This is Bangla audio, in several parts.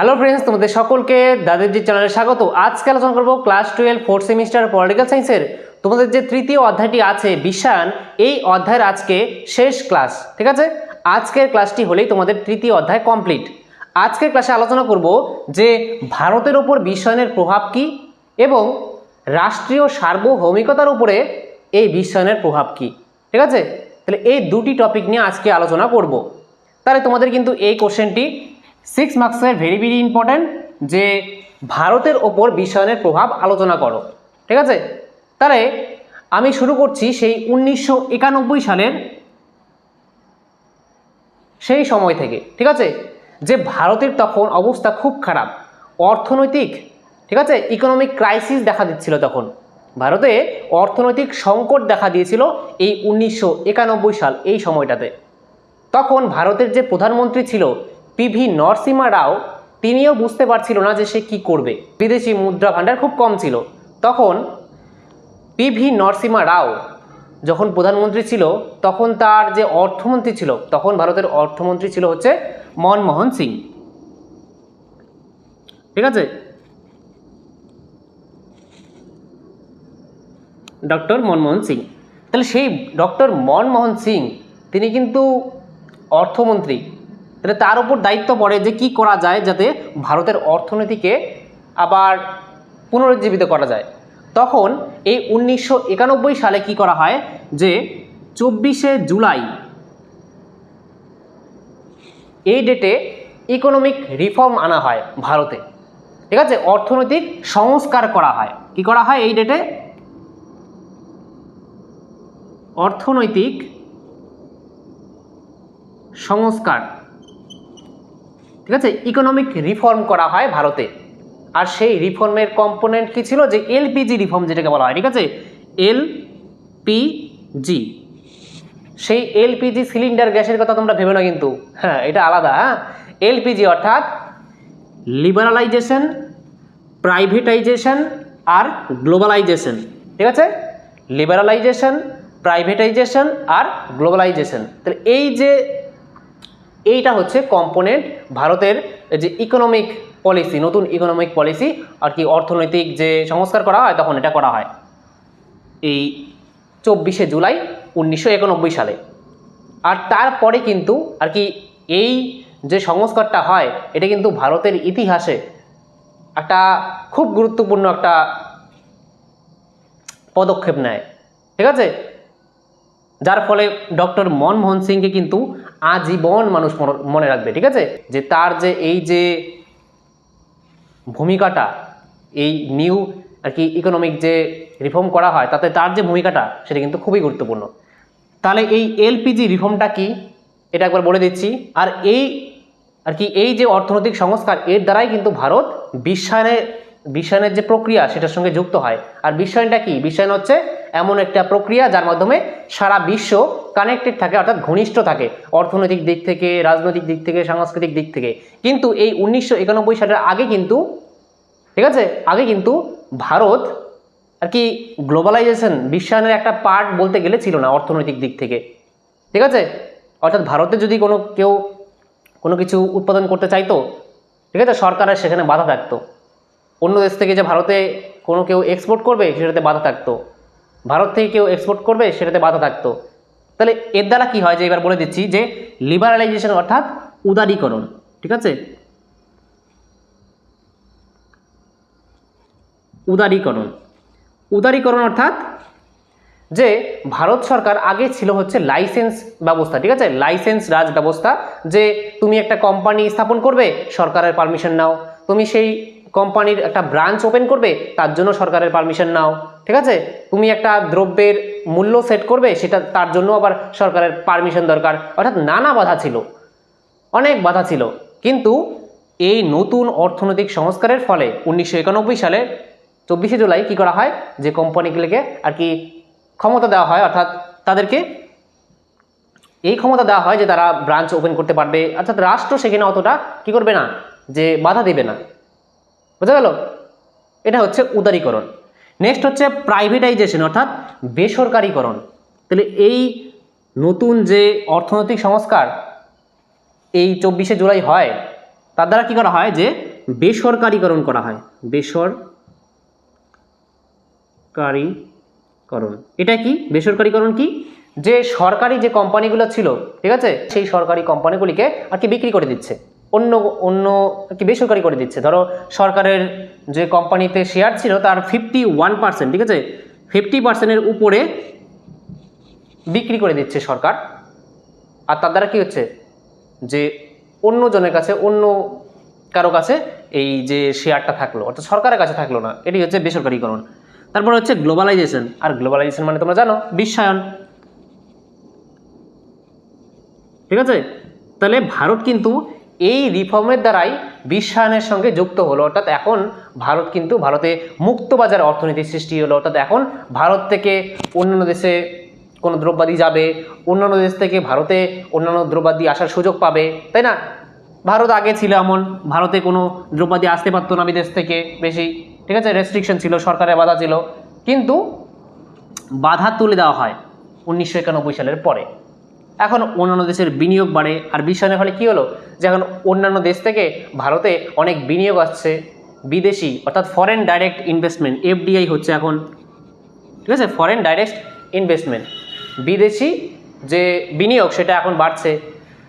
হ্যালো ফ্রেন্ডস তোমাদের সকলকে দাদাজি চ্যানেলে স্বাগত। আজকে আলোচনা করব class twelve fourth semester political সায়েন্সের তোমাদের যে তৃতীয় অধ্যায়টি আছে বিশ্বায়ন এই অধ্যায়ের আজকে শেষ ক্লাস ঠিক আছে? আজকের ক্লাসটি হলেই তোমাদের তৃতীয় অধ্যায় কমপ্লিট আজকের ক্লাসে আলোচনা করব যে ভারতের ওপর বিশ্বায়নের প্রভাব কি এবং রাষ্ট্রীয় সার্বভৌমিকতার উপরে এই বিশ্বায়নের প্রভাব কি, ঠিক আছে? তাহলে এই দুটি টপিক নিয়ে আজকে আলোচনা করব। তাহলে তোমাদের কিন্তু এই কোশ্চেনটি সিক্স মার্কসের ভেরি ভেরি ইম্পর্ট্যান্ট যে ভারতের ওপর বিশ্বায়নের প্রভাব আলোচনা করো। ঠিক আছে? তাহলে আমি শুরু করছি সেই উনিশশো একানব্বই সালের সেই সময় থেকে। ঠিক আছে? যে ভারতের তখন অবস্থা খুব খারাপ। অর্থনৈতিক, ঠিক আছে? ইকোনমিক ক্রাইসিস দেখা দিচ্ছিল তখন। ভারতে অর্থনৈতিক সংকট দেখা দিয়েছিল এই উনিশশো একানব্বই সাল, এই সময়টাতে। তখন ভারতের যে প্রধানমন্ত্রী ছিল পিভি নরসিমা রাও, তিনিও বুঝতে পারছিল না যে সে কি করবে। বিদেশি মুদ্রা ভাণ্ডার খুব কম ছিল। তখন পিভি নরসিমা রাও যখন প্রধানমন্ত্রী ছিল, তখন তার যে অর্থমন্ত্রী ছিল, তখন ভারতের অর্থমন্ত্রী ছিল হচ্ছে মনমোহন সিং। ঠিক আছে? ডক্টর মনমোহন সিং। তাহলে সেই ডক্টর মনমোহন সিং, তিনি কিন্তু অর্থমন্ত্রী। তাহলে তার উপর দায়িত্ব পড়ে যে কি করা যায় যাতে ভারতের অর্থনীতিকে আবার পুনরুজ্জীবিত করা যায়। তখন এই উনিশশো একানব্বই সালে কি করা হয় যে চব্বিশে জুলাই এই ডেটে ইকোনমিক রিফর্ম আনা হয় ভারতে। ঠিক আছে? অর্থনৈতিক সংস্কার করা হয়। কি করা হয় এই ডেটে? অর্থনৈতিক সংস্কার। ঠিক আছে? ইকোনমিক রিফর্ম করা হয় ভারতে। আর সেই রিফর্মের কম্পোনেন্ট কি ছিল? যে এলপিজি রিফর্ম যেটাকে বলা হয়, ঠিক আছে? এলপিজি সেই এলপিজি সিলিন্ডার গ্যাসের কথা তোমরা ভেবে না কিন্তু। হ্যাঁ এটা আলাদা হ্যাঁ? এলপিজি অর্থাৎ লিবারালাইজেশন প্রাইভেটাইজেশন আর গ্লোবালাইজেশন ঠিক আছে? লিবারালাইজেশন প্রাইভেটাইজেশন আর গ্লোবালাইজেশন তাহলে এই যে এইটা হচ্ছে কম্পোনেন্ট ভারতের যে ইকোনমিক পলিসি নতুন ইকোনমিক পলিসি আর কি অর্থনৈতিক যে সংস্কার করা হয় তখন এটা করা হয়। এই চব্বিশে জুলাই উনিশশো একানব্বই সালে। আর তারপরে কিন্তু আর কি এই যে সংস্কারটা হয়, এটা কিন্তু ভারতের ইতিহাসে একটা খুব গুরুত্বপূর্ণ একটা পদক্ষেপ নেয়। ঠিক আছে? যার ফলে ডক্টর মনমোহন সিংকে কিন্তু আজীবন মানুষ মনে- রাখবে, ঠিক আছে? যে তার যে এই যে ভূমিকাটা, এই নিউ আর কি ইকোনমিক যে রিফর্ম করা হয়, তাতে তার যে ভূমিকাটা, সেটা কিন্তু খুবই গুরুত্বপূর্ণ। তাহলে এই এলপিজি রিফর্মটা কি? এটা একবার বলে দিচ্ছি। আর এই, আর কি এই যে অর্থনৈতিক সংস্কার, এর দ্বারাই কিন্তু ভারত বিশ্বায়নের বিশ্বায়নের যে প্রক্রিয়া সেটার সঙ্গে যুক্ত হয়। আর বিশ্বায়নটা কি? বিশ্বায়ন হচ্ছে এমন একটা প্রক্রিয়া যার মাধ্যমে সারা বিশ্ব কানেক্টেড থাকে, অর্থাৎ ঘনিষ্ঠ থাকে, অর্থনৈতিক দিক থেকে, রাজনৈতিক দিক থেকে, সাংস্কৃতিক দিক থেকে। কিন্তু এই উনিশশো একানব্বই সালের আগে কিন্তু, ঠিক আছে? আগে কিন্তু ভারত আর কি গ্লোবালাইজেশন বিশ্বায়নের একটা পার্ট বলতে গেলে ছিল না অর্থনৈতিক দিক থেকে। ঠিক আছে? অর্থাৎ ভারতে যদি কোনো কেউ কোনো কিছু উৎপাদন করতে চাইতো, ঠিক আছে? সরকারের সেখানে বাধা থাকতো। অন্য দেশ থেকে যে ভারতে কোনো কেউ এক্সপোর্ট করবে, সেটাতে বাধা থাকতো। ভারত থেকে কেউ এক্সপোর্ট করবে, সেটাতে বাধা থাকতো। তাহলে এর দ্বারা কি হয় যে, এবার বলে দিচ্ছি যে লিবারালাইজেশন অর্থাৎ উদারীকরণ, ঠিক আছে? উদারীকরণ। উদারীকরণ অর্থাৎ যে, ভারত সরকার আগে ছিল হচ্ছে লাইসেন্স ব্যবস্থা, ঠিক আছে? লাইসেন্স রাজ ব্যবস্থা, যে, তুমি একটা কোম্পানি স্থাপন করবে, সরকারের পারমিশন নাও। তুমি সেই কোম্পানির একটা ব্রাঞ্চ ওপেন করবে, তার জন্য সরকারের পারমিশন নাও, ঠিক আছে? তুমি একটা দ্রব্যের মূল্য সেট করবে, সেটা তার জন্য আবার সরকারের পারমিশন দরকার। অর্থাৎ নানা বাধা ছিল, অনেক বাধা ছিল। কিন্তু এই নতুন অর্থনৈতিক সংস্কারের ফলে উনিশশো একানব্বই সালে চব্বিশে জুলাই কী করা হয়? যে কোম্পানিগুলিকে আর কি ক্ষমতা দেওয়া হয়, অর্থাৎ তাদেরকে এই ক্ষমতা দেওয়া হয় যে তারা ব্রাঞ্চ ওপেন করতে পারবে। অর্থাৎ রাষ্ট্র সেখানে অতটা কি করবে না, যে বাধা দেবে না। বুঝা গেল? এটা হচ্ছে উদারীকরণ। নেক্সট হচ্ছে প্রাইভেটাইজেশন অর্থাৎ বেসরকারীকরণ। তাহলে এই নতুন যে অর্থনৈতিক সংস্কার এই চব্বিশে জুলাই হয়, তার দ্বারা কী করা হয়? যে বেসরকারীকরণ করা হয়। বেসরকারীকরণ। এটা কি? বেসরকারীকরণ কি? যে সরকারি যে কোম্পানিগুলো ছিল, ঠিক আছে? সেই সরকারি কোম্পানিগুলিকে আর কি বিক্রি করে দিচ্ছে। অন্য অন্য কি বেসরকারি করে দিচ্ছে। ধরো সরকারের যে কোম্পানিতে শেয়ার ছিল তার ফিফটি ওয়ান পার্সেন্ট ঠিক আছে? ফিফটি পার্সেন্টের উপরে বিক্রি করে দিচ্ছে সরকার। আর তার দ্বারা কী হচ্ছে? যে অন্য জনের কাছে, অন্য কারও কাছে এই যে শেয়ারটা থাকল, অর্থাৎ সরকারের কাছে থাকল না, এটি হচ্ছে বেসরকারীকরণ। তারপর হচ্ছে গ্লোবালাইজেশন আর গ্লোবালাইজেশন মানে তোমরা জানো, বিশ্বায়ন। ঠিক আছে? তাহলে ভারত কিন্তু এই রিফর্মের দ্বারাই বিশ্বায়নের সঙ্গে যুক্ত হলো। অর্থাৎ এখন ভারত কিন্তু ভারতে মুক্তবাজার অর্থনীতির সৃষ্টি হলো। অর্থাৎ এখন ভারত থেকে অন্যান্য দেশে কোনো দ্রব্যাদি যাবে, অন্যান্য দেশ থেকে ভারতে অন্যান্য দ্রব্যাদি আসার সুযোগ পাবে, তাই না? ভারত আগে ছিল এমন, ভারতে কোনো দ্রব্যাদি আসতে পারতো না বিদেশ থেকে বেশি, ঠিক আছে? রেস্ট্রিকশন ছিল, সরকারের বাধা ছিল। কিন্তু বাধা তুলে দেওয়া হয় উনিশশো একানব্বই সালের পরে। এখন অন্যান্য দেশের বিনিয়োগ বাড়ে। আর বিশ্বায়নের ফলে কী হলো? যে এখন অন্যান্য দেশ থেকে ভারতে অনেক বিনিয়োগ আসছে। বিদেশি, অর্থাৎ ফরেন ডাইরেক্ট ইনভেস্টমেন্ট এফডিআই হচ্ছে এখন। ঠিক আছে? ফরেন ডাইরেক্ট ইনভেস্টমেন্ট বিদেশি যে বিনিয়োগ, সেটা এখন বাড়ছে।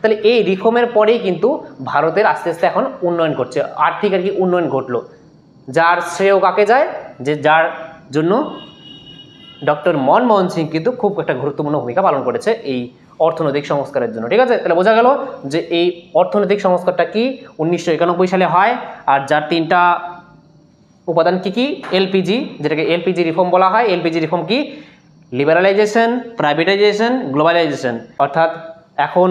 তাহলে এই রিফর্মের পরেই কিন্তু ভারতের আস্তে আস্তে এখন উন্নয়ন করছে আর্থিক আর কি উন্নয়ন ঘটলো। যার শ্রেয় কাকে যায়? যে যার জন্য ডক্টর মনমোহন সিং কিন্তু খুব একটা গুরুত্বপূর্ণ ভূমিকা পালন করেছে এই অর্থনৈতিক সংস্কারের জন্য, ঠিক আছে? তাহলে বোঝা গেল যে এই অর্থনৈতিক সংস্কারটা কি? উনিশশো একানব্বই সালে হয়, আর যার তিনটা উপাদান কি কি? এলপিজি যেটাকে এলপিজি রিফর্ম বলা হয়। এলপিজি রিফর্ম কি? লিবারালাইজেশন প্রাইভেটাইজেশন গ্লোবালাইজেশন অর্থাৎ এখন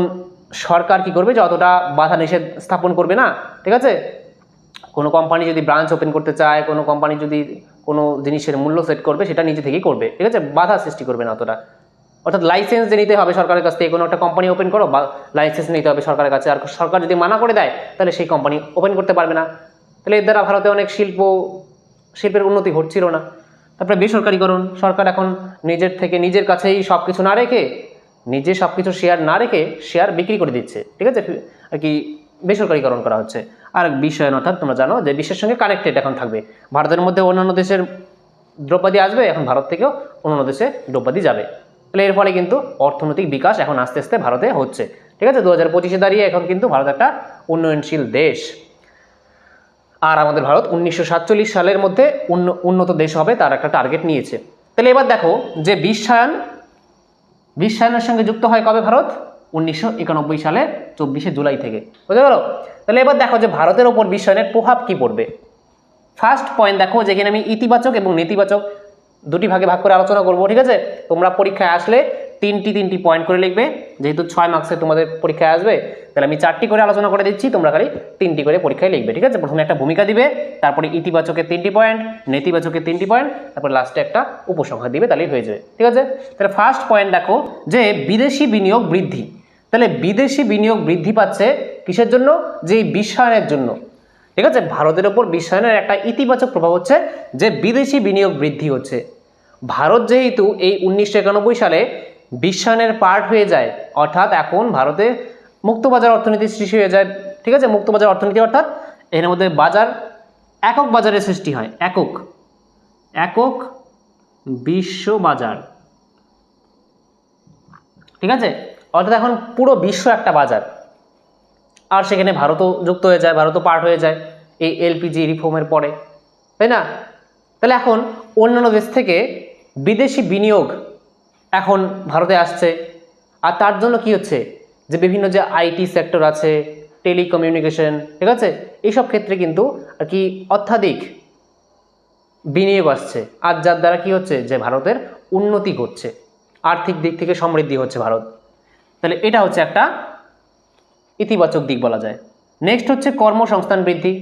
সরকার কি করবে? যে অতটা বাধা নিষেধ স্থাপন করবে না, ঠিক আছে? কোনো কোম্পানি যদি ব্রাঞ্চ ওপেন করতে চায়, কোনো কোম্পানি যদি কোনো জিনিসের মূল্য সেট করবে, সেটা নিজে থেকেই করবে, ঠিক আছে? বাধা সৃষ্টি করবে না অতটা। অর্থাৎ লাইসেন্স যে নিতে হবে সরকারের কাছ থেকে, কোনো একটা কোম্পানি ওপেন করো বা লাইসেন্স নিতে হবে সরকারের কাছে। আর সরকার যদি মানা করে দেয়, তাহলে সেই কোম্পানি ওপেন করতে পারবে না। তাহলে এর দ্বারা ভারতে অনেক শিল্প, শিল্পের উন্নতি ঘটছিল না। তারপরে বেসরকারিকরণ, সরকার এখন নিজের থেকে নিজের কাছেই সব কিছু না রেখে, নিজে সব কিছু শেয়ার না রেখে শেয়ার বিক্রি করে দিচ্ছে। ঠিক আছে? আর কি বেসরকারিকরণ করা হচ্ছে। আর বিশ্বায়ন অর্থাৎ তোমরা জানো যে বিশ্বের সঙ্গে কানেক্টেড এখন থাকবে। ভারতের মধ্যে অন্যান্য দেশের দ্রব্যাদি আসবে, এখন ভারত থেকেও অন্যান্য দেশে দ্রব্যাদি যাবে। তাহলে এর ফলে কিন্তু অর্থনৈতিক বিকাশ এখন আস্তে আস্তে ভারতে হচ্ছে। ঠিক আছে দু হাজার পঁচিশে দাঁড়িয়ে এখন কিন্তু ভারত একটা উন্নয়নশীল দেশ। আর আমাদের ভারত উনিশশো সাতচল্লিশ সালের মধ্যে উন্ন- উন্নত দেশ হবে তার একটা টার্গেট নিয়েছে। তাহলে এবার দেখো যে বিশ্বায়ন, বিশ্বায়নের সঙ্গে যুক্ত হয় কবে ভারত? উনিশশো একানব্বই সালে চব্বিশে জুলাই থেকে। বুঝতে পারো? তাহলে এবার দেখো যে ভারতের ওপর বিশ্বায়নের প্রভাব কি পড়বে। ফার্স্ট পয়েন্ট দেখো যেখানে আমি ইতিবাচক এবং নেতিবাচক দুটি ভাগে ভাগ করে আলোচনা করব, ঠিক আছে? তোমরা পরীক্ষায় আসলে তিনটি তিনটি পয়েন্ট করে লিখবে, যেহেতু ছয় মার্কসে তোমাদের পরীক্ষায় আসবে, তাহলে আমি চারটি করে আলোচনা করে দিচ্ছি, তোমরা খালি তিনটি করে পরীক্ষায় লিখবে, ঠিক আছে? প্রথমে একটা ভূমিকা দিবে, তারপরে ইতিবাচকের তিনটি পয়েন্ট নেতিবাচকের তিনটি পয়েন্ট তারপরে লাস্টে একটা উপসংহার দিবে, তাহলেই হয়ে যাবে, ঠিক আছে? তাহলে ফার্স্ট পয়েন্ট দেখো যে বিদেশি বিনিয়োগ বৃদ্ধি। তাহলে বিদেশি বিনিয়োগ বৃদ্ধি পাচ্ছে কিসের জন্য? যে বিশ্বায়নের জন্য। ঠিক আছে? ভারতের ওপর বিশ্বায়নের একটা ইতিবাচক প্রভাব হচ্ছে যে বিদেশি বিনিয়োগ বৃদ্ধি হচ্ছে। ভারত যেহেতু এই উনিশশো একানব্বই সালে বিশ্বায়নের পার্ট হয়ে যায়, অর্থাৎ এখন ভারতে মুক্তবাজার অর্থনীতি সৃষ্টি হয়ে যায়, ঠিক আছে? মুক্তবাজার অর্থনীতি অর্থাৎ এর মধ্যে বাজার, একক বাজারের সৃষ্টি হয়, একক। একক বিশ্ব বাজার। ঠিক আছে? অর্থাৎ এখন পুরো বিশ্ব একটা বাজার। আর সেখানে ভারতও যুক্ত হয়ে যায়, ভারতও পার্ট হয়ে যায় এই এলপিজি রিফর্মের পরে, তাই না? তাহলে এখন অন্যান্য দেশ থেকে বিদেশি বিনিয়োগ এখন ভারতে আসছে। আর তার জন্য কি হচ্ছে? যে বিভিন্ন যে আইটি সেক্টর আছে টেলিকমিউনিকেশন ঠিক আছে? এইসব ক্ষেত্রে কিন্তু আর কি অত্যাধিক বিনিয়োগ আসছে। আর যার দ্বারা কি হচ্ছে? যে ভারতের উন্নতি ঘটছে, আর্থিক দিক থেকে সমৃদ্ধি হচ্ছে ভারত। তাহলে এটা হচ্ছে একটা ইতিবাচক দিক বলা যায়। নেক্সট হচ্ছে কর্মসংস্থান বৃদ্ধি।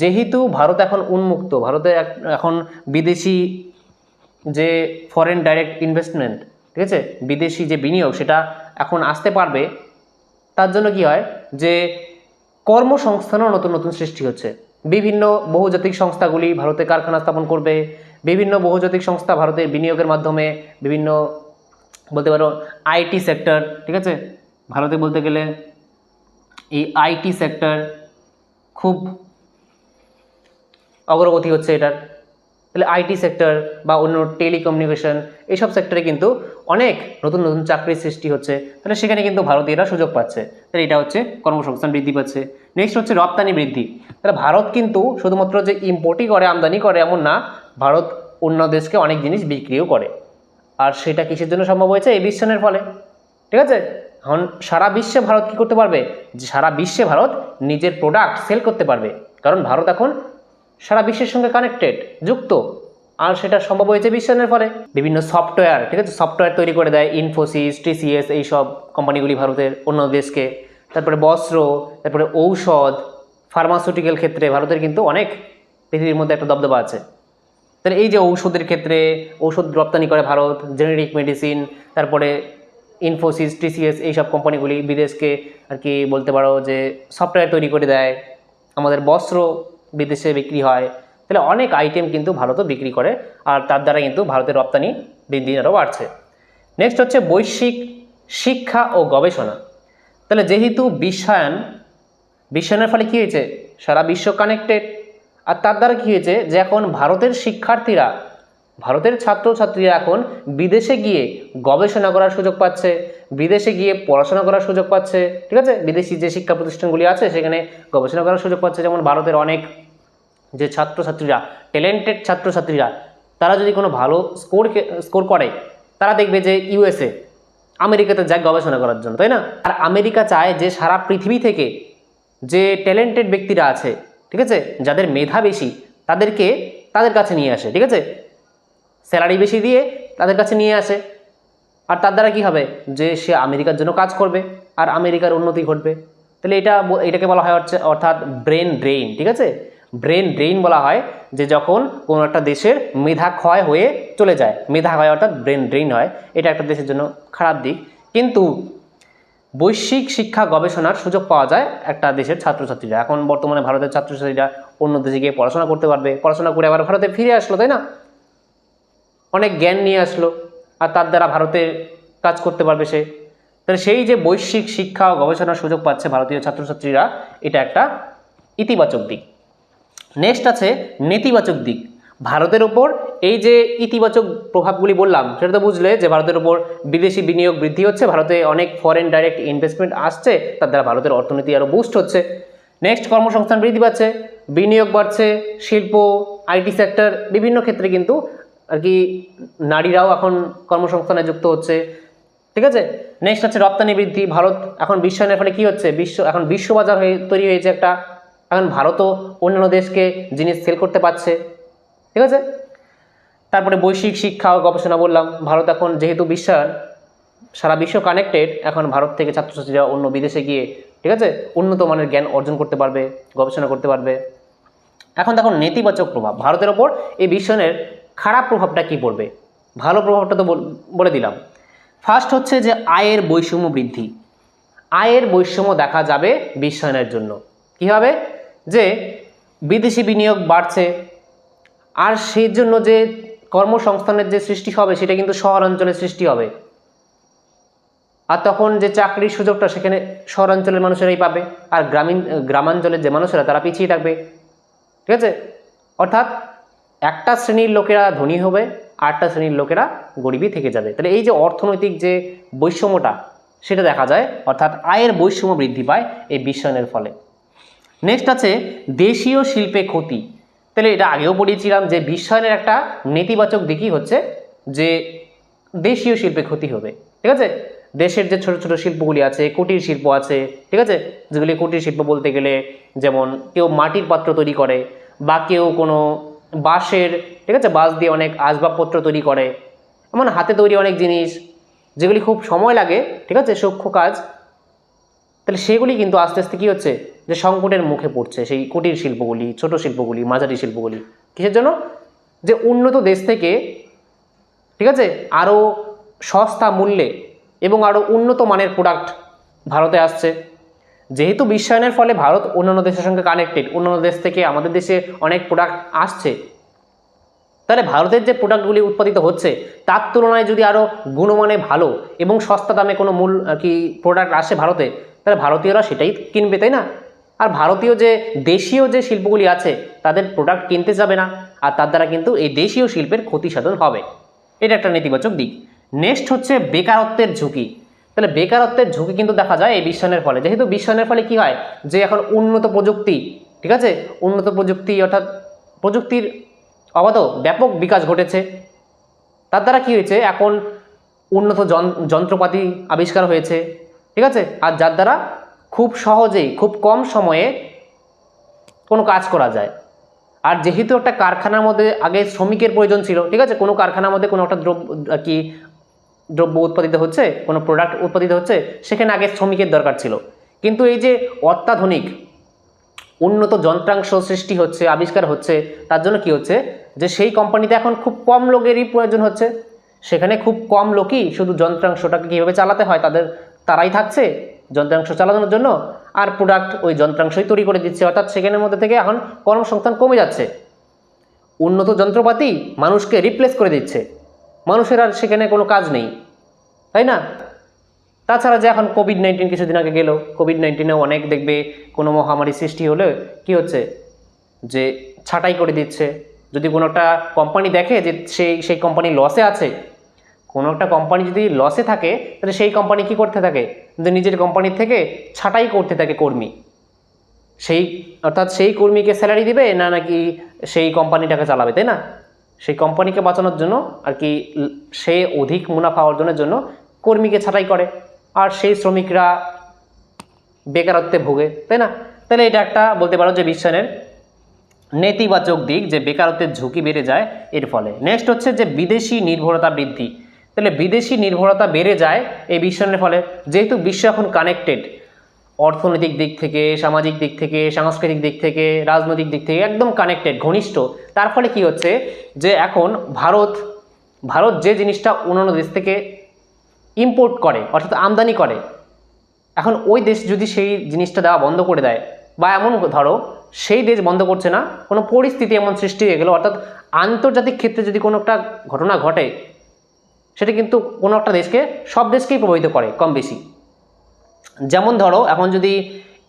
যেহেতু ভারত এখন উন্মুক্ত, ভারতে এখন বিদেশি যে ফরেন ডাইরেক্ট ইনভেস্টমেন্ট ঠিক আছে? বিদেশি যে বিনিয়োগ, সেটা এখন আসতে পারবে। তার জন্য কি হয়? যে কর্মসংস্থানও নতুন নতুন সৃষ্টি হচ্ছে। বিভিন্ন বহুজাতিক সংস্থাগুলি ভারতে কারখানা স্থাপন করবে। বিভিন্ন বহুজাতিক সংস্থা ভারতের বিনিয়োগের মাধ্যমে বিভিন্ন বলতে পারো আইটি সেক্টর ঠিক আছে? ভারতে বলতে গেলে এই আইটি সেক্টর খুব অগ্রগতি হচ্ছে এটার। তাহলে আইটি সেক্টর বা অন্য টেলিকমিউনিকেশন এইসব সেক্টরে কিন্তু অনেক নতুন নতুন চাকরির সৃষ্টি হচ্ছে। তাহলে সেখানে কিন্তু ভারতীয়রা সুযোগ পাচ্ছে। তাহলে এটা হচ্ছে কর্মসংস্থান বৃদ্ধি পাচ্ছে। নেক্সট হচ্ছে রপ্তানি বৃদ্ধি। তাহলে ভারত কিন্তু শুধুমাত্র যে ইম্পোর্টই করে, আমদানি করে এমন না, ভারত অন্য দেশকে অনেক জিনিস বিক্রিও করে। আর সেটা কিসের জন্য সম্ভব হয়েছে? এই বিশ্বায়নের ফলে। ঠিক আছে? এখন সারা বিশ্বে ভারত কি করতে পারবে? যে সারা বিশ্বে ভারত নিজের প্রোডাক্ট সেল করতে পারবে। কারণ ভারত এখন সারা বিশ্বের সঙ্গে কানেক্টেড যুক্ত। আর সেটা সম্ভব হয়েছে বিশ্বায়নের ফলে। বিভিন্ন সফটওয়্যার ঠিক আছে? সফটওয়্যার তৈরি করে দেয় ইনফোসিস টিসিএস এইসব কোম্পানিগুলি ভারতের অন্য দেশকে। তারপরে বস্ত্র, তারপরে ঔষধ ফার্মাসিউটিক্যাল ক্ষেত্রে ভারতের কিন্তু অনেক পৃথিবীর মধ্যে একটা দবদবা আছে। তাহলে এই যে ঔষধের ক্ষেত্রে ঔষধ রপ্তানি করে ভারত জেনেরিক মেডিসিন তারপরে ইনফোসিস টিসিএস এইসব কোম্পানিগুলি বিদেশকে আর কি বলতে পারো যে সফটওয়্যার তৈরি করে দেয়। আমাদের বস্ত্র বিদেশে বিক্রি হয়। তাহলে অনেক আইটেম কিন্তু ভারতও বিক্রি করে আর তার দ্বারা কিন্তু ভারতের রপ্তানি দিন দিন আরও বাড়ছে। নেক্সট হচ্ছে বৈশ্বিক শিক্ষা ও গবেষণা। তাহলে যেহেতু বিশ্বায়ন, বিশ্বায়নের ফলে কী হয়েছে? সারা বিশ্ব কানেক্টেড আর তার দ্বারা কী হয়েছে? যে এখন ভারতের শিক্ষার্থীরা ভারতের ছাত্রছাত্রীরা এখন বিদেশে গিয়ে গবেষণা করার সুযোগ পাচ্ছে, বিদেশে গিয়ে পড়াশোনা করার সুযোগ পাচ্ছে, ঠিক আছে? বিদেশি যে শিক্ষা প্রতিষ্ঠানগুলি আছে, সেখানে গবেষণা করার সুযোগ পাচ্ছে। যেমন ভারতের অনেক যে ছাত্রছাত্রীরা ট্যালেন্টেড ছাত্রছাত্রীরা, তারা যদি কোনো ভালো স্কোর স্কোর করে, তারা দেখবে যে ইউএসএ আমেরিকাতে যায় গবেষণা করার জন্য, তাই না? আর আমেরিকা চায় যে সারা পৃথিবী থেকে যে ট্যালেন্টেড ব্যক্তিরা আছে, ঠিক আছে? যাদের মেধা বেশি, তাদেরকে তাদের কাছে নিয়ে আসে, ঠিক আছে? স্যালারি বেশি দিয়ে তাদের কাছে নিয়ে আসে। আর তার দ্বারা কী হবে? যে সে আমেরিকার জন্য কাজ করবে আর আমেরিকার উন্নতি ঘটবে। তাহলে এটা এটাকে বলা হয় হচ্ছে অর্থাৎ ব্রেন ড্রেইন, ঠিক আছে? ব্রেন ড্রেইন বলা হয় যে যখন কোনো একটা দেশের মেধা ক্ষয় হয়ে চলে যায়। মেধা ক্ষয় অর্থাৎ ব্রেন ড্রেইন হয়। এটা একটা দেশের জন্য খারাপ দিক। কিন্তু বৈশ্বিক শিক্ষা গবেষণার সুযোগ পাওয়া যায় একটা দেশের ছাত্রছাত্রীরা। এখন বর্তমানে ভারতের ছাত্রছাত্রীরা অন্য দেশে গিয়ে পড়াশোনা করতে পারবে। পড়াশোনা করে আবার ভারতে ফিরে আসলো, তাই না? অনেক জ্ঞান নিয়ে আসলো আর তার দ্বারা ভারতে কাজ করতে পারবে সে। তাহলে সেই যে বৈশ্বিক শিক্ষা ও গবেষণার সুযোগ পাচ্ছে ভারতীয় ছাত্রছাত্রীরা, এটা একটা ইতিবাচক দিক। নেক্সট আছে নেতিবাচক দিক। ভারতের ওপর এই যে ইতিবাচক প্রভাবগুলি বললাম, সেটা তো বুঝলে যে ভারতের ওপর বিদেশি বিনিয়োগ বৃদ্ধি হচ্ছে, ভারতে অনেক ফরেন ডাইরেক্ট ইনভেস্টমেন্ট আসছে, তার দ্বারা ভারতের অর্থনীতি আরও বুস্ট হচ্ছে। নেক্সট কর্মসংস্থান বৃদ্ধি পাচ্ছে, বিনিয়োগ বাড়ছে, শিল্প আইটি সেক্টর বিভিন্ন ক্ষেত্রে কিন্তু আর কি নারীরাও এখন কর্মসংস্থানে যুক্ত হচ্ছে। ঠিক আছে? নেক্সট হচ্ছে রপ্তানি বৃদ্ধি। ভারত এখন বিশ্বায়নের ফলে কী হচ্ছে? বিশ্ব, এখন বিশ্ববাজার হয়ে তৈরি হয়েছে একটা, এখন ভারতও অন্যান্য দেশকে জিনিস সেল করতে পারছে। ঠিক আছে? তারপরে বৈশ্বিক শিক্ষা ও গবেষণা বললাম। ভারত এখন যেহেতু বিশ্বায়ন সারা বিশ্ব কানেক্টেড এখন ভারত থেকে ছাত্রছাত্রীরা অন্য বিদেশে গিয়ে, ঠিক আছে? উন্নত মানের জ্ঞান অর্জন করতে পারবে, গবেষণা করতে পারবে। এখন দেখো নেতিবাচক প্রভাব। ভারতের ওপর এই বিশ্বায়নের খারাপ প্রভাবটা কি পড়বে? ভালো প্রভাবটা তো বল- দিলাম। ফার্স্ট হচ্ছে যে আয়ের বৈষম্য বৃদ্ধি। আয়ের বৈষম্য দেখা যাবে বিশ্বায়নের জন্য। কী হবে? যে বিদেশি বিনিয়োগ বাড়ছে, আর সেই জন্য যে কর্মসংস্থানের যে সৃষ্টি হবে, সেটা কিন্তু শহরাঞ্চলে সৃষ্টি হবে। আর তখন যে চাকরির সুযোগটা সেখানে শহরাঞ্চলের মানুষেরাই পাবে, আর গ্রামীণ, গ্রামাঞ্চলের যে মানুষেরা, তারা পিছিয়ে থাকবে। ঠিক আছে? অর্থাৎ একটা শ্রেণির লোকেরা ধনী হবে আটটা শ্রেণির লোকেরা গরিবই থেকে যাবে। তাহলে এই যে অর্থনৈতিক যে বৈষম্যটা, সেটা দেখা যায়, অর্থাৎ আয়ের বৈষম্য বৃদ্ধি পায় এই বিশ্বায়নের ফলে। নেক্সট আছে, দেশীয় শিল্পে ক্ষতি। তাহলে এটা আগেও পড়িয়েছিলাম যে বিশ্বায়নের একটা নেতিবাচক দিকই হচ্ছে যে দেশীয় শিল্পে ক্ষতি হবে। ঠিক আছে? দেশের যে ছোট ছোট শিল্পগুলি আছে, কুটির শিল্প আছে, ঠিক আছে? যেগুলি কুটির শিল্প বলতে গেলে যেমন কেউ মাটির পাত্র তৈরি করে বা কেউ কোনো বাঁশের, ঠিক আছে, বাঁশ দিয়ে অনেক আসবাবপত্র তৈরি করে। এমন হাতে তৈরি অনেক জিনিস, যেগুলি খুব সময় লাগে, ঠিক আছে, সূক্ষ্ম কাজ। তাহলে সেগুলি কিন্তু আস্তে আস্তে কী হচ্ছে, যে সংকটের মুখে পড়ছে। সেই কুটির শিল্পগুলি, ছোট শিল্পগুলি, মাঝারি শিল্পগুলি। কিসের জন্য? যে উন্নত দেশ থেকে, ঠিক আছে, আরও সস্তা মূল্যে এবং আরও উন্নত মানের প্রোডাক্ট ভারতে আসছে। যেহেতু বিশ্বায়নের ফলে ভারত অন্যান্য দেশের সঙ্গে কানেক্টেড অন্যান্য দেশ থেকে আমাদের দেশে অনেক প্রোডাক্ট আসছে। তাহলে ভারতের যে প্রোডাক্টগুলি উৎপাদিত হচ্ছে, তার তুলনায় যদি আরও গুণমানে ভালো এবং সস্তা দামে কোনো মূল কি প্রোডাক্ট আসে ভারতে, তাহলে ভারতীয়রা সেটাই কিনবে, তাই না? আর ভারতীয় যে দেশীয় যে শিল্পগুলি আছে, তাদের প্রোডাক্ট কিনতে যাবে না, আর তার দ্বারা কিন্তু এই দেশীয় শিল্পের ক্ষতি সাধন হবে। এটা একটা নেতিবাচক দিক। নেক্সট হচ্ছে বেকারত্বের ঝুঁকি। তাহলে বেকারত্বের ঝুঁকি কিন্তু দেখা যায় এই বিশ্বায়নের ফলে। যেহেতু বিশ্বায়নের ফলে কি হয়? যে এখন উন্নত প্রযুক্তি, ঠিক আছে? উন্নত প্রযুক্তি অর্থাৎ প্রযুক্তির অবাধ ব্যাপক বিকাশ ঘটেছে। তার দ্বারা কি হয়েছে? এখন উন্নত যন- যন্ত্রপাতি আবিষ্কার হয়েছে, ঠিক আছে? আর যার দ্বারা খুব সহজেই, খুব কম সময়ে কোনো কাজ করা যায়। আর যেহেতু একটা কারখানার মধ্যে আগে শ্রমিকের প্রয়োজন ছিল, ঠিক আছে? কোনো কারখানার মধ্যে কোনো একটা দ্রব্য, কি দ্রব্য উৎপাদিত হচ্ছে, কোনো প্রোডাক্ট উৎপাদিত হচ্ছে, সেখানে আগে শ্রমিকের দরকার ছিল। কিন্তু এই যে অত্যাধুনিক, উন্নত যন্ত্রাংশ সৃষ্টি হচ্ছে, আবিষ্কার হচ্ছে, তার জন্য কি হচ্ছে? যে সেই কোম্পানিতে এখন খুব কম লোকেরই প্রয়োজন হচ্ছে। সেখানে খুব কম লোকই শুধু যন্ত্রাংশটাকে কীভাবে চালাতে হয়, তাদের, তারাই থাকছে যন্ত্রাংশ চালানোর জন্য। আর প্রোডাক্ট ওই যন্ত্রাংশই তৈরি করে দিচ্ছে। অর্থাৎ সেখানের মধ্যে থেকে এখন কর্মসংস্থান কমে যাচ্ছে। উন্নত যন্ত্রপাতি মানুষকে রিপ্লেস করে দিচ্ছে। মানুষের আর সেখানে কোনো কাজ নেই, তাই না? তাছাড়া যে এখন কোভিড নাইন্টিন কিছুদিন আগে গেল কোভিড নাইন্টিনেও অনেক দেখবে কোনো মহামারী সৃষ্টি হলে কি হচ্ছে? যে ছাঁটাই করে দিচ্ছে। যদি কোনো একটা কোম্পানি দেখে যে সেই সেই কোম্পানি লসে আছে, কোনো একটা কোম্পানি যদি লসে থাকে, তাহলে সেই কোম্পানি কি করতে থাকে? যে নিজের কোম্পানির থেকে ছাঁটাই করতে থাকে কর্মী। সেই, অর্থাৎ সেই কর্মীকে স্যালারি দিবে না নাকি সেই কোম্পানিটাকে চালাবে, তাই না? সেই কোম্পানিকে বাঁচানোর জন্য আর কি সে অধিক মুনাফা অর্জনের জন্য কর্মীকে ছাঁটাই করে। আর সেই শ্রমিকরা বেকারত্বে ভোগে, তাই না? তাহলে এটা একটা বলতে পারো যে বিশ্বায়নের নেতিবাচক দিক যে বেকারত্বের ঝুঁকি বেড়ে যায় এর ফলে। নেক্সট হচ্ছে যে বিদেশি নির্ভরতা বৃদ্ধি। তাহলে বিদেশি নির্ভরতা বেড়ে যায় এই বিশ্বায়নের ফলে। যেহেতু বিশ্ব এখন কানেক্টেড অর্থনৈতিক দিক থেকে, সামাজিক দিক থেকে, সাংস্কৃতিক দিক থেকে, রাজনৈতিক দিক থেকে একদম কানেক্টেড ঘনিষ্ঠ। তার ফলে কি হচ্ছে যে এখন ভারত ভারত যে জিনিসটা অন্যান্য দেশ থেকে ইম্পোর্ট করে, অর্থাৎ আমদানি করে, এখন ওই দেশ যদি সেই জিনিসটা দেওয়া বন্ধ করে দেয়, বা এমন ধরো সেই দেশ বন্ধ করছে না, কোনো পরিস্থিতি এমন সৃষ্টি হয়ে গেলো, অর্থাৎ আন্তর্জাতিক ক্ষেত্রে যদি কোনো একটা ঘটনা ঘটে, সেটা কিন্তু কোনো একটা দেশকে, সব দেশকেই প্রভাবিত করে কম বেশি। যেমন ধরো, এখন যদি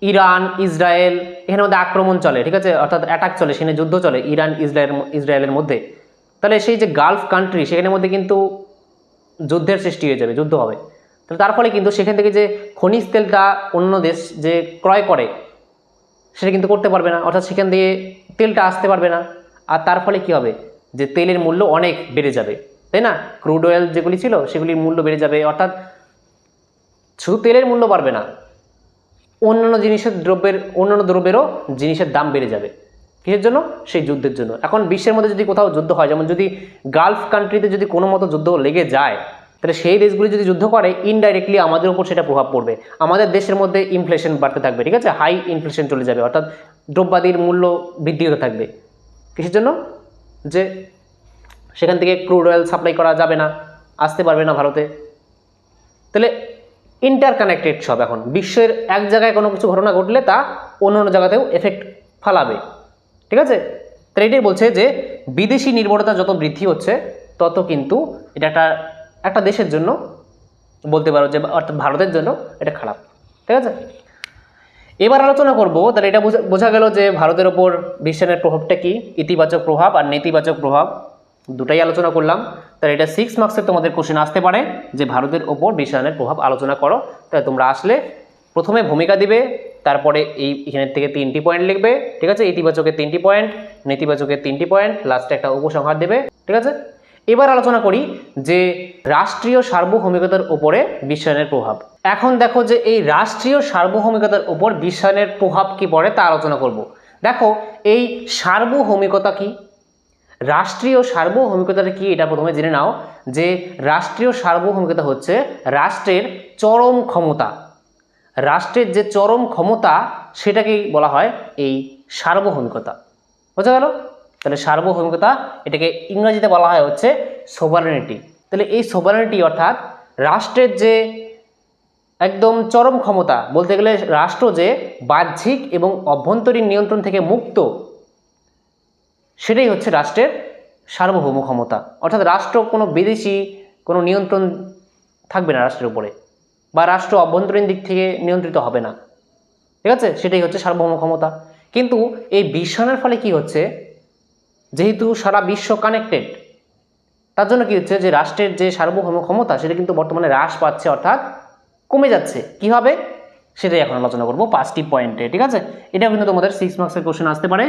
ইরান, ইসরায়েল, এখানের মধ্যে আক্রমণ চলে, ঠিক আছে? অর্থাৎ অ্যাটাক চলে, সেখানে যুদ্ধ চলে, ইরান, ইসরায়েল, ইসরায়েলের মধ্যে। তাহলে সেই যে গালফ কান্ট্রি সেখানের মধ্যে কিন্তু যুদ্ধের সৃষ্টি হয়ে যাবে, যুদ্ধ হবে। তাহলে তার ফলে কিন্তু সেখান থেকে যে খনিজ তেলটা অন্য দেশ যে ক্রয় করে, সেটা কিন্তু করতে পারবে না। অর্থাৎ সেখান দিয়ে তেলটা আসতে পারবে না। আর তার ফলে কি হবে? যে তেলের মূল্য অনেক বেড়ে যাবে। তাই না? ক্রুড অয়েল যেগুলি ছিল, সেগুলির মূল্য বেড়ে যাবে। অর্থাৎ শুধু তেলের মূল্য বাড়বে না, অন্যান্য জিনিসের দ্রব্যের, অন্যান্য দ্রব্যেরও জিনিসের দাম বেড়ে যাবে। কিসের জন্য? সেই যুদ্ধের জন্য। এখন বিশ্বের মধ্যে যদি কোথাও যুদ্ধ হয়, যেমন যদি গালফ কান্ট্রিতে যদি কোনো মতো যুদ্ধ লেগে যায়, তাহলে সেই দেশগুলি যদি যুদ্ধ করে ইনডাইরেক্টলি আমাদের উপর সেটা প্রভাব পড়বে। আমাদের দেশের মধ্যে ইনফ্লেশন বাড়তে থাকবে, ঠিক আছে? হাই ইনফ্লেশন চলে যাবে, অর্থাৎ দ্রব্যাদির মূল্য বৃদ্ধি হতে থাকবে। কিসের জন্য? যে সেখান থেকে ক্রুড অয়েল সাপ্লাই করা যাবে না, আসতে পারবে না ভারতে। তাহলে ইন্টারকানেক্টেড সব এখন। বিশ্বের এক জায়গায় কোনো কিছু ঘটনা ঘটলে তা অন্য অন্য জায়গাতেও এফেক্ট ফালাবে। ঠিক আছে? তাহলে এটাই বলছে যে, বিদেশি নির্ভরতা যত বৃদ্ধি হচ্ছে, তত কিন্তু এটা একটা একটা দেশের জন্য বলতে পারো যে, অর্থাৎ ভারতের জন্য এটা খারাপ। ঠিক আছে? এবার আলোচনা করব, তাহলে এটা বোঝা- গেল যে, ভারতের ওপর বিশ্বায়নের প্রভাবটা কি? ইতিবাচক প্রভাব আর নেতিবাচক প্রভাব। দুটাই আলোচনা করলাম। তাহলে এটা সিক্স মার্কসের তোমাদের কোশ্চেন আসতে পারে যে ভারতের ওপর বিশ্বায়নের প্রভাব আলোচনা করো। তাহলে তোমরা আসলে প্রথমে ভূমিকা দিবে, তারপরে এই এখানের থেকে তিনটি পয়েন্ট লিখবে, ঠিক আছে? ইতিবাচকের তিনটি পয়েন্ট নেতিবাচকের তিনটি পয়েন্ট লাস্টে একটা উপসংহার দেবে, ঠিক আছে? এবার আলোচনা করি যে রাষ্ট্রীয় সার্বভৌমিকতার উপরে বিশ্বায়নের প্রভাব। এখন দেখো যে এই রাষ্ট্রীয় সার্বভৌমিকতার উপর বিশ্বায়নের প্রভাব কি পড়ে তা আলোচনা করব। দেখো, এই সার্বভৌমিকতা কি? রাষ্ট্রীয় সার্বভৌমিকতাটা কি? এটা প্রথমে জেনে নাও যে রাষ্ট্রীয় সার্বভৌমিকতা হচ্ছে রাষ্ট্রের চরম ক্ষমতা। রাষ্ট্রের যে চরম ক্ষমতা, সেটাকেই বলা হয় এই সার্বভৌমিকতা। বোঝা গেল? তাহলে সার্বভৌমিকতা এটাকে ইংরেজিতে বলা হয় হচ্ছে সোভারেনিটি তাহলে এই সোভারেনিটি অর্থাৎ রাষ্ট্রের যে একদম চরম ক্ষমতা, বলতে গেলে রাষ্ট্র যে বাহ্যিক এবং অভ্যন্তরীণ নিয়ন্ত্রণ থেকে মুক্ত সেটাই হচ্ছে রাষ্ট্রের সার্বভৌম ক্ষমতা। অর্থাৎ রাষ্ট্র কোনো বিদেশি, কোনো নিয়ন্ত্রণ থাকবে না রাষ্ট্রের উপরে বা রাষ্ট্র অভ্যন্তরীণ দিক থেকে নিয়ন্ত্রিত হবে না। ঠিক আছে? সেটাই হচ্ছে সার্বভৌম ক্ষমতা। কিন্তু এই বিশ্বায়নের ফলে কি হচ্ছে? যেহেতু সারা বিশ্ব কানেক্টেড তার জন্য কি হচ্ছে যে রাষ্ট্রের যে সার্বভৌম ক্ষমতা, সেটা কিন্তু বর্তমানে হ্রাস পাচ্ছে, অর্থাৎ কমে যাচ্ছে। কি হবে? সেটাই এখন আলোচনা করব পাঁচটি পয়েন্টে ঠিক আছে? এটাও কিন্তু তোমাদের সিক্স মার্কসের কোশ্চেন আসতে পারে।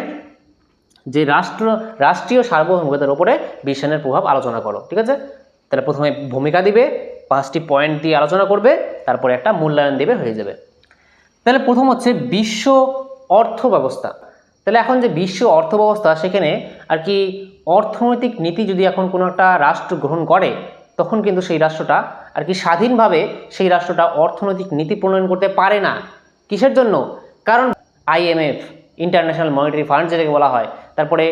যে রাষ্ট্র, রাষ্ট্রীয় সার্বভৌমতার উপরে বিশ্বায়নের প্রভাব আলোচনা করো, ঠিক আছে? তাহলে প্রথমে ভূমিকা দিবে, পাঁচটি পয়েন্ট দিয়ে আলোচনা করবে, তারপরে একটা মূল্যায়ন দেবে, হয়ে যাবে। তাহলে প্রথম হচ্ছে বিশ্ব অর্থ ব্যবস্থা তাহলে এখন যে বিশ্ব অর্থ ব্যবস্থা সেখানে আর কি অর্থনৈতিক নীতি যদি এখন কোনো একটা রাষ্ট্র গ্রহণ করে, তখন কিন্তু সেই রাষ্ট্রটা আর কি স্বাধীনভাবে সেই রাষ্ট্রটা অর্থনৈতিক নীতি প্রণয়ন করতে পারে না। কিসের জন্য? কারণ আইএমএফ ইন্টারন্যাশনাল মনিটারি ফান্ড যেটাকে বলা হয় তারপরে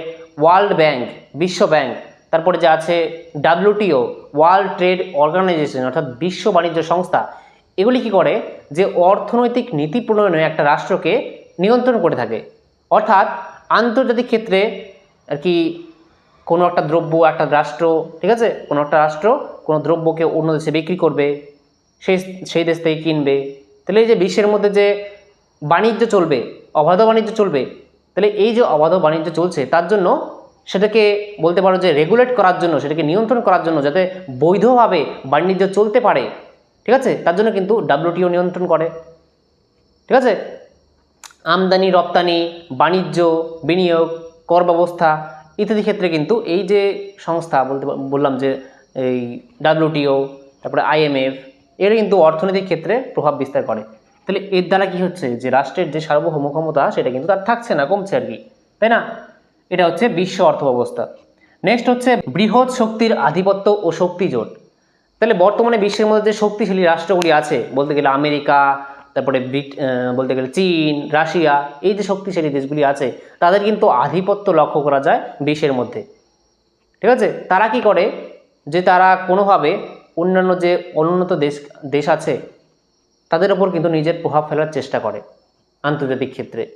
ওয়ার্ল্ড ব্যাংক, বিশ্ব ব্যাংক, তারপরে যে আছে ডাব্লিউটিও, ওয়ার্ল্ড ট্রেড অর্গানাইজেশন, অর্থাৎ বিশ্ব বাণিজ্য সংস্থা, এগুলি কি করে? যে অর্থনৈতিক নীতি প্রণয়নে একটা রাষ্ট্রকে নিয়ন্ত্রণ করে থাকে। অর্থাৎ আন্তর্জাতিক ক্ষেত্রে আর কি কোনো একটা দ্রব্য, একটা রাষ্ট্র, ঠিক আছে? কোনো একটা রাষ্ট্র কোনো দ্রব্যকে অন্য দেশে বিক্রি করবে, সেই সেই দেশ থেকে কিনবে। তাহলে এই যে বিশ্বের মধ্যে যে বাণিজ্য চলবে, অবাধ বাণিজ্য চলবে তাহলে এই যে অবাধ বাণিজ্য চলছে, তার জন্য সেটাকে বলতে পারো যে রেগুলেট করার জন্য, সেটাকে নিয়ন্ত্রণ করার জন্য যাতে বৈধভাবে বাণিজ্য চলতে পারে, ঠিক আছে? তার জন্য কিন্তু ডাব্লিউটিও নিয়ন্ত্রণ করে, ঠিক আছে? আমদানি, রপ্তানি, বাণিজ্য, বিনিয়োগ, কর ব্যবস্থা ইত্যাদি ক্ষেত্রে কিন্তু এই যে সংস্থা বলতে বললাম যে এই ডাব্লিউটিও তারপরে আইএমএফ এরা কিন্তু অর্থনৈতিক ক্ষেত্রে প্রভাব বিস্তার করে। তাহলে এর দ্বারা কি হচ্ছে? যে রাষ্ট্রের যে সার্বভৌম ক্ষমতা সেটা কিন্তু তার থাকছে না, কমছে আর কি। তাই না? এটা হচ্ছে বিশ্ব অর্থ ব্যবস্থা নেক্সট হচ্ছে বৃহৎ শক্তির আধিপত্য ও শক্তি জোট। তাহলে বর্তমানে বিশ্বের মধ্যে যে শক্তিশালী রাষ্ট্রগুলি আছে, বলতে গেলে আমেরিকা, তারপরে বলতে গেলে চীন, রাশিয়া, এই যে শক্তিশালী দেশগুলি আছে, তাদের কিন্তু আধিপত্য লক্ষ্য করা যায় বিশ্বের মধ্যে। ঠিক আছে? তারা কি করে? যে তারা কোনোভাবে অন্যান্য যে অনুন্নত দেশ দেশ আছে তাদের ওপর কিন্তু নিজের প্রভাব ফেলার চেষ্টা করে আন্তর্জাতিক ক্ষেত্রে।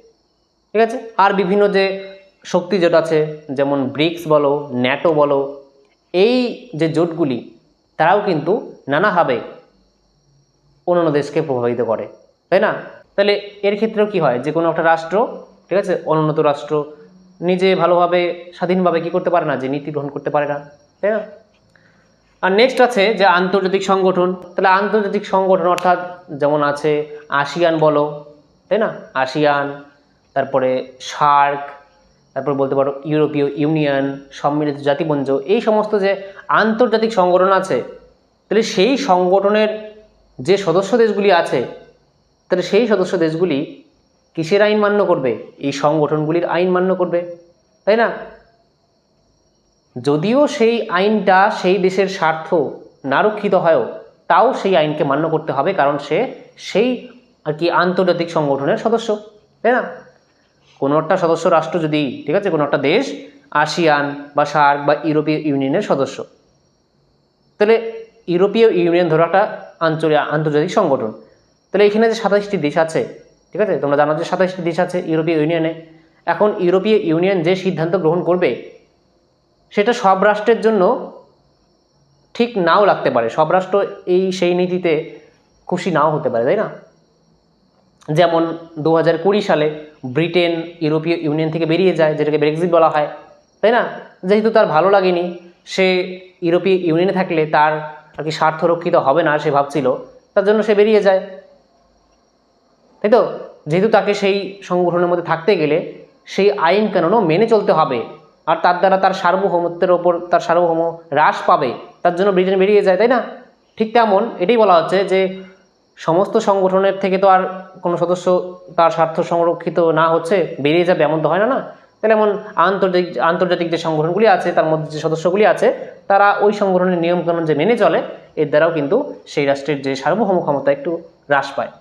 ঠিক আছে? আর বিভিন্ন যে শক্তি জোট আছে, যেমন ব্রিক্স বলো, ন্যাটো বলো, এই যে জোটগুলি, তারাও কিন্তু নানাভাবে অন্যান্য দেশকে প্রভাবিত করে। তাই না? তাহলে এর ক্ষেত্রেও কি হয়? যে কোনো একটা রাষ্ট্র, ঠিক আছে? অনুন্নত রাষ্ট্র নিজে ভালোভাবে, স্বাধীনভাবে কি করতে পারে না? যে নীতি গ্রহণ করতে পারে না। তাই না? আর নেক্সট আছে যে আন্তর্জাতিক সংগঠন। তাহলে আন্তর্জাতিক সংগঠন অর্থাৎ যেমন আছে আসিয়ান বলো, তাই না? আসিয়ান, তারপরে সার্ক তারপর বলতে পারো ইউরোপীয় ইউনিয়ন, সম্মিলিত জাতিপুঞ্জ এই সমস্ত যে আন্তর্জাতিক সংগঠন আছে, তাহলে সেই সংগঠনের যে সদস্য দেশগুলি আছে, তাহলে সেই সদস্য দেশগুলি কিসের আইন মান্য করবে? এই সংগঠনগুলির আইন মান্য করবে, তাই না? যদিও সেই আইনটা সেই দেশের স্বার্থ না রক্ষিত হয়ও, তাও সেই আইনকে মান্য করতে হবে কারণ সে সেই আর কি আন্তর্জাতিক সংগঠনের সদস্য, তাই না? কোনো একটা সদস্য রাষ্ট্র যদি, ঠিক আছে, কোনো একটা দেশ আসিয়ান বা সার্ক বা ইউরোপীয় ইউনিয়নের সদস্য, তাহলে ইউরোপীয় ইউনিয়ন ধরো একটা আঞ্চলিক আন্তর্জাতিক সংগঠন, তাহলে এখানে যে সাতাইশটি দেশ আছে, ঠিক আছে, তোমরা জানো যে সাতাইশটি দেশ আছে ইউরোপীয় ইউনিয়নে, এখন ইউরোপীয় ইউনিয়ন যে সিদ্ধান্ত গ্রহণ করবে সেটা সব রাষ্ট্রের জন্য ঠিক নাও লাগতে পারে। সব রাষ্ট্র এই সেই নীতিতে খুশি নাও হতে পারে, তাই না? যেমন দু হাজার কুড়ি সালে ব্রিটেন ইউরোপীয় ইউনিয়ন থেকে বেরিয়ে যায়, যেটাকে ব্রেক্সিট বলা হয়, তাই না? যেহেতু তার ভালো লাগেনি, সে ইউরোপীয় ইউনিয়নে থাকলে তার আর কি স্বার্থ রক্ষিত হবে না, সে ভাবছিল। তার জন্য সে বেরিয়ে যায়। তাই তো? যেহেতু তাকে সেই সংগঠনের মধ্যে থাকতে গেলে সেই আইন কানুনও মেনে চলতে হবে। আর তার দ্বারা তার সার্বভৌমত্বের ওপর তার সার্বভৌম হ্রাস পাবে, তার জন্য ব্রিটেন বেরিয়ে যায়, তাই না? ঠিক তেমন এটাই বলা হচ্ছে যে সমস্ত সংগঠনের থেকে তো আর কোনো সদস্য তার স্বার্থ সংরক্ষিত না হচ্ছে, বেরিয়ে যাবে এমন তো হয় না না? তাহলে এমন আন্তর্জাতিক আন্তর্জাতিক যে সংগঠনগুলি আছে, তার মধ্যে যে সদস্যগুলি আছে, তারা ওই সংগঠনের নিয়মকানুন যে মেনে চলে, এর দ্বারাও কিন্তু সেই রাষ্ট্রের যে সার্বভৌম ক্ষমতা একটু হ্রাস পায়।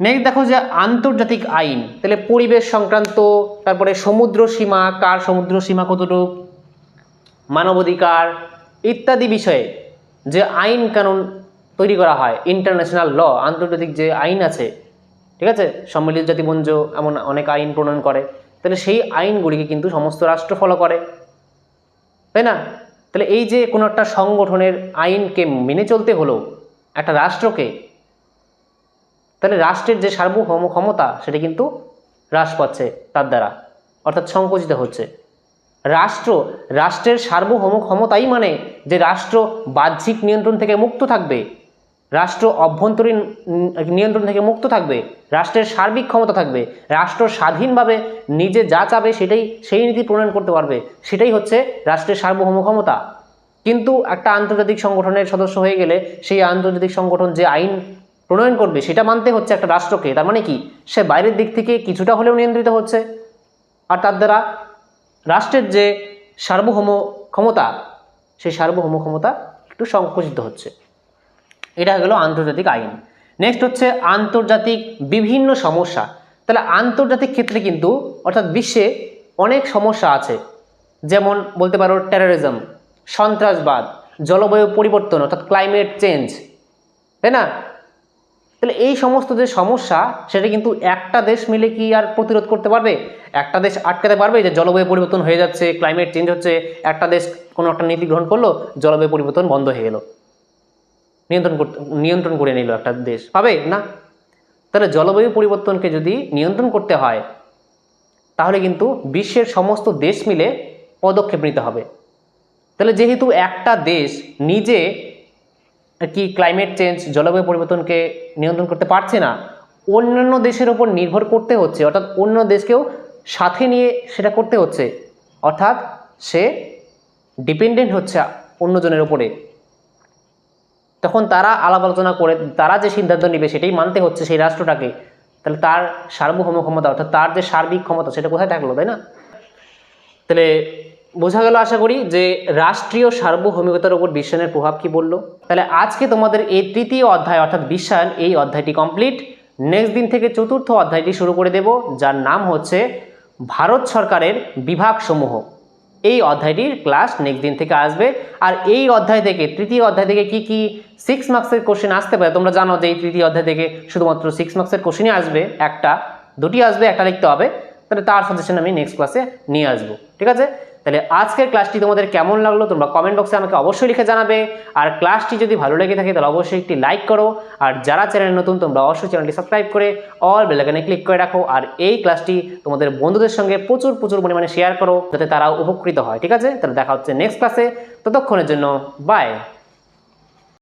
নেক্সট দেখো যে আন্তর্জাতিক আইন, তাহলে পরিবেশ সংক্রান্ত তারপরে সমুদ্র সীমা, কার সমুদ্র সীমা কতটুক, মানবাধিকার ইত্যাদি বিষয়ে যে আইন কানুন তৈরি করা হয় ইন্টারন্যাশনাল ল আন্তর্জাতিক যে আইন আছে, ঠিক আছে? সম্মিলিত জাতিপুঞ্জ এমন অনেক আইন প্রণয়ন করে। তাহলে সেই আইনগুলিকে কিন্তু সমস্ত রাষ্ট্র ফলো করে। তাই না? তাহলে এই যে কোনো একটা সংগঠনের আইনকে মেনে চলতে হলো একটা রাষ্ট্রকে, তাহলে রাষ্ট্রের যে সার্বভৌম ক্ষমতা সেটা কিন্তু হ্রাস পাচ্ছে তার দ্বারা, অর্থাৎ সংকুচিত হচ্ছে। রাষ্ট্র, রাষ্ট্রের সার্বভৌম ক্ষমতাই মানে যে রাষ্ট্র বাহ্যিক নিয়ন্ত্রণ থেকে মুক্ত থাকবে, রাষ্ট্র অভ্যন্তরীণ নিয়ন্ত্রণ থেকে মুক্ত থাকবে, রাষ্ট্রের সার্বিক ক্ষমতা থাকবে, রাষ্ট্র স্বাধীনভাবে নিজে যা চাবে সেটাই, সেই নীতি প্রণয়ন করতে পারবে, সেটাই হচ্ছে রাষ্ট্রের সার্বভৌম ক্ষমতা কিন্তু একটা আন্তর্জাতিক সংগঠনের সদস্য হয়ে গেলে সেই আন্তর্জাতিক সংগঠন যে আইন প্রণয়ন করবে, সেটা মানতে হচ্ছে একটা রাষ্ট্রকে। তার মানে কি? সে বাইরের দিক থেকে কিছুটা হলেও নিয়ন্ত্রিত হচ্ছে। আর তার দ্বারা রাষ্ট্রের যে সার্বভৌম ক্ষমতা, সেই সার্বভৌম ক্ষমতা একটু সংকুচিত হচ্ছে। এটা গেল আন্তর্জাতিক আইন। নেক্সট হচ্ছে আন্তর্জাতিক বিভিন্ন সমস্যা। তাহলে আন্তর্জাতিক ক্ষেত্রে কিন্তু, অর্থাৎ বিশ্বে অনেক সমস্যা আছে। যেমন বলতে পারো টেরোরিজম সন্ত্রাসবাদ, জলবায়ু পরিবর্তন, অর্থাৎ ক্লাইমেট চেঞ্জ তাই না? তাহলে এই সমস্ত যে সমস্যা, সেটা কিন্তু একটা দেশ মিলে কি আর প্রতিরোধ করতে পারবে? একটা দেশ আটকাতে পারবে যে জলবায়ু পরিবর্তন হয়ে যাচ্ছে ক্লাইমেট চেঞ্জ হচ্ছে, একটা দেশ কোনো একটা নীতি গ্রহণ করল, জলবায়ু পরিবর্তন বন্ধ হয়ে গেল। নিয়ন্ত্রণ করতে, নিয়ন্ত্রণ করে নিল একটা দেশ। পাবে? না। তাহলে জলবায়ু পরিবর্তনকে যদি নিয়ন্ত্রণ করতে হয়, তাহলে কিন্তু বিশ্বের সমস্ত দেশ মিলে পদক্ষেপ নিতে হবে। তাহলে যেহেতু একটা দেশ নিজে কি ক্লাইমেট চেঞ্জ জলবায়ু পরিবর্তনকে নিয়ন্ত্রণ করতে পারছে না, অন্যান্য দেশের ওপর নির্ভর করতে হচ্ছে, অর্থাৎ অন্য দেশকেও সাথে নিয়ে সেটা করতে হচ্ছে, অর্থাৎ সে ডিপেন্ডেন্ট হচ্ছে অন্যজনের ওপরে তখন তারা আলাপ আলোচনা করে, তারা যে সিদ্ধান্ত নেবে সেটাই মানতে হচ্ছে সেই রাষ্ট্রটাকে। তাহলে তার সার্বভৌম ক্ষমতা, অর্থাৎ তার যে সার্বিক ক্ষমতা, সেটা কোথায় থাকল, তাই না? তাহলে বোঝা গেল আশা করি যে রাষ্ট্রীয় সার্বভৌমিকতার উপর বিশ্বায়নের প্রভাব কি বলল? তাহলে আজকে তোমাদের এই তৃতীয় অধ্যায় অর্থাৎ বিশ্বায়ন এই অধ্যায়টি কমপ্লিট নেক্সট দিন থেকে চতুর্থ অধ্যায়টি শুরু করে দেব, যার নাম হচ্ছে ভারত সরকারের বিভাগসমূহ। এই অধ্যায়টির ক্লাস নেক্সট দিন থেকে আসবে। আর এই অধ্যায় থেকে, তৃতীয় অধ্যায় থেকে কি কি সিক্স মার্কসের কোশ্চেন আসতে পারে? তোমরা জানো যে এই তৃতীয় অধ্যায় থেকে শুধুমাত্র সিক্স মার্কসের কোশ্চেনই আসবে। একটা, দুটি আসবে, একটা লিখতে হবে। তাহলে তার সাজেশন আমি নেক্সট ক্লাসে নিয়ে আসব। ঠিক আছে? তাহলে আজকের ক্লাসটি তোমাদের কেমন লাগল তোমরা কমেন্ট বক্সে আমাকে অবশ্যই লিখে জানাবে। আর ক্লাসটি যদি ভালো লেগে থাকে তাহলে অবশ্যই একটি লাইক করো। আর যারা চ্যানেল নতুন তোমরা অবশ্যই চ্যানেলটি সাবস্ক্রাইব করে অল বেলাগানে ক্লিক করে রাখো। আর এই ক্লাসটি তোমাদের বন্ধুদের সঙ্গে প্রচুর প্রচুর পরিমাণে শেয়ার করো যাতে তারা উপকৃত হয়, ঠিক আছে? তাহলে দেখা হচ্ছে নেক্সট ক্লাসে ততক্ষণের জন্য বাই